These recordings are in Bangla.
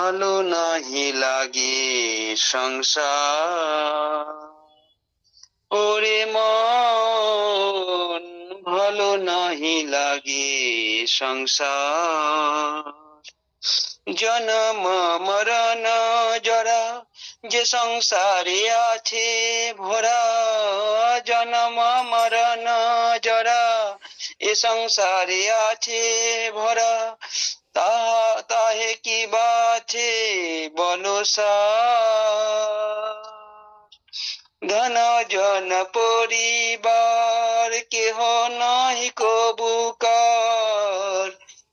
ভালো নাহি লাগে সংসার। ওরে মন, ভালো নাহি লাগে সংসার। জনম মরণ জরা, যে সংসারে আছে ভরা। জনম মরণ জরা, এ সংসারে আছে ভরা। তাহা তাহে কি বাছে বলো ধন, জন, পরিবার, কেহ নহি কবুকার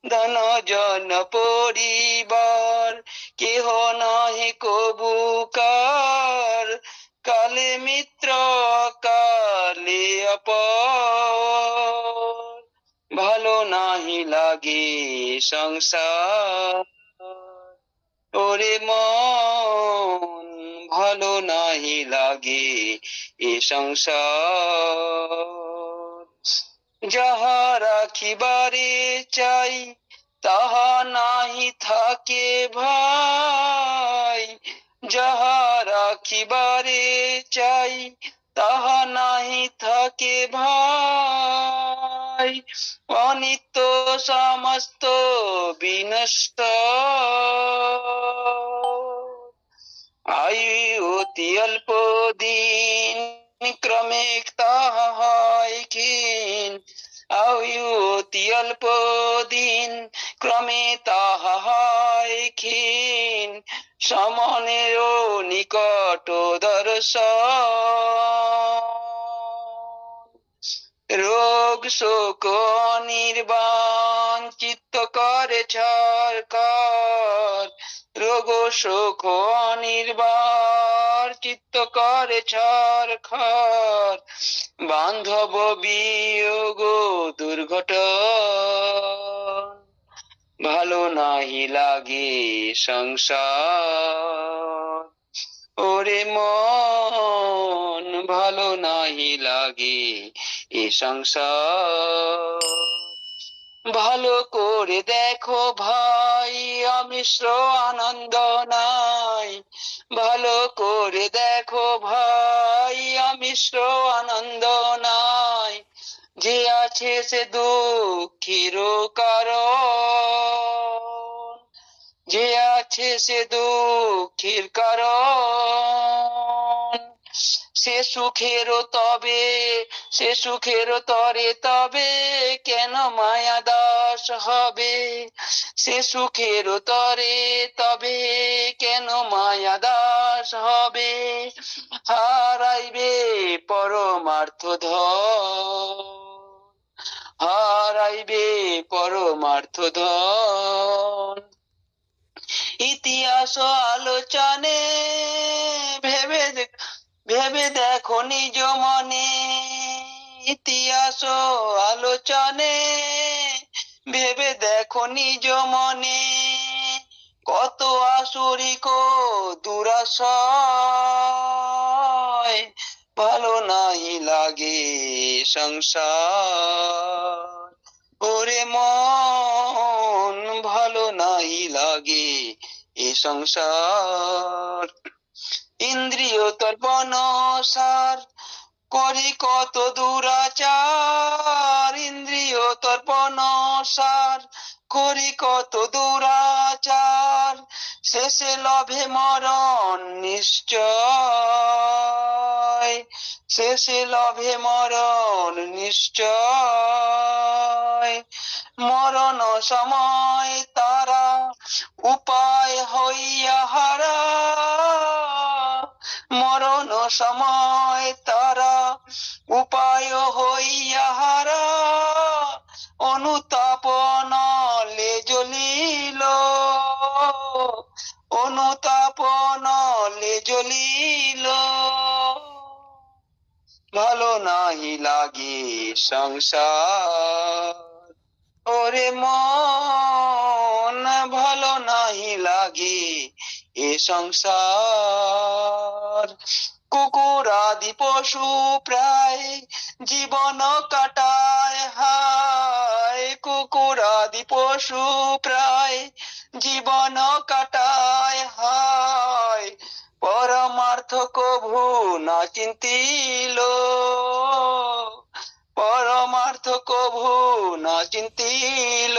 ধন, জন, পরিবার, কেহ নহি কবুকার কালে মিত্র, কালে অপর। নাহি লাগে সংসার। ওরে মন ভালো নাহি লাগে এ সংসার। যাহা রাখিবারে চাই, তাহা নাহি থাকে ভাই। যাহা রাখিবারে চাই তাহা নাহি থাকে ভাই। অনিত্য সমস্ত বিনষ্ট। আয়ু অতি অল্প দিন, ক্রমে তাহা হয় ক্ষীণ। আয়ু অতি অল্প দিন, ক্রমে তাহা হয় ক্ষীণ। সমনেরও নিকট দর্শন। রোগ শোক নির্বাণ চিত্ত করে ছরকার। রোগ শোক নির্বার চিত্ত করে ছরখার বান্ধব বিয়োগ দুর্ঘটন। ভালো নাহি লাগে সংসার। ওরে মন, ভালো নাহি লাগে এ সংসার। ভালো করে দেখো ভাই, অমিশ্র আনন্দ নাই। ভালো করে দেখো ভাই, অমিশ্র আনন্দ নাই। যে আছে সে দুঃখের কারণ। আছে সে দুঃখের কারণ। সে সুখেরও তবে, সে সুখেরও তরে, তবে কেন মায়া দাস হবে? সে সুখেরও তরে, তবে কেন মায়া দাস হবে? হারাইবে পরমার্থ ধন। হারাইবে পরমার্থ ধন। ইতিহাস আলোচনে। ভেবে ভেবে দেখো নিজ মনে। ইতিহাস আলোচনে। ভেবে দেখো নিজ মনে। কত আসরিক দুরাশয়। ভালো নাহি লাগে সংসার। ওরে মন, ভালো নাহি লাগে এ সংসার। ইন্দ্রিয় তর্পণ সার করি কত দুরাচার। ইন্দ্রিয় তর্পণ সার করি কত দুরাচার। শেষে লভে মরণ নিশ্চয়। শেষে লভে মরণ নিশ্চয়। মরণ সময় তারা উপায় হইয়া হারা। মরণ সময় তারা উপায় হইয়া হারা। অনুতাপন লে জ্বলিল। অনুতাপন লে জ্বলিল। ভালো নাহি লাগে সংসার। তোরে মন ভালো নাহি লাগে এ সংসার। কুকুর, আদি পশু প্রায় জীবন কাটায় হায়। কুকুর, আদি পশু প্রায় জীবন কাটায় হায়। পরমার্থ কভু না চিন্তিল। পরমার্থ কভু না চিন্তিল।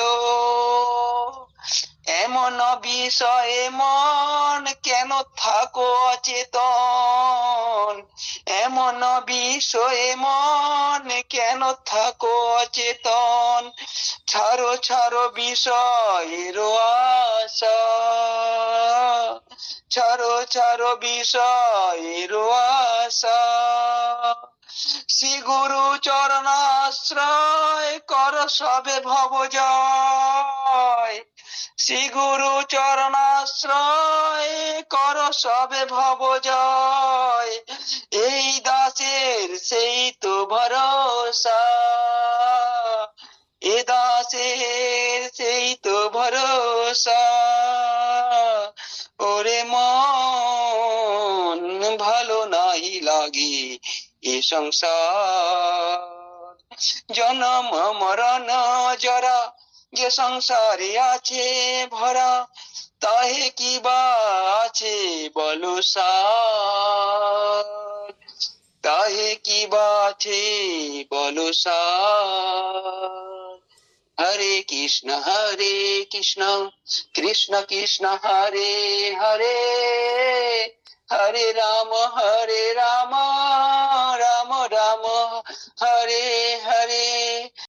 এমন বিষয়ে মন কেন থাকো অচেতন? এমন বিষয়ে মন কেন থাকো অচেতন? ছাড়ো ছাড়ো বিষয়ের আশা। ছাড়ো ছাড়ো বিষয়ের আশা। শ্রী গুরু চরণাশ্রয় কর সবে ভব জয়। শ্রী গুরু চরণাশ্রয় কর সবে ভব জয়। এই দাসের সেই তো ভরসা। এ দাসের সেই তো ভরসা। ওরে মন ভালো নাই লাগে এ সংসার। জনম মরণ জরা যে সংসারে আছে ভরা, তাহে কি বা আছে বলো সার? তাহে কি বা আছে বলো হরে কৃষ্ণ হরে কৃষ্ণ কৃষ্ণ কৃষ্ণ, হরে হরে হরে রাম হরে রাম রাম রাম, হরে হরে।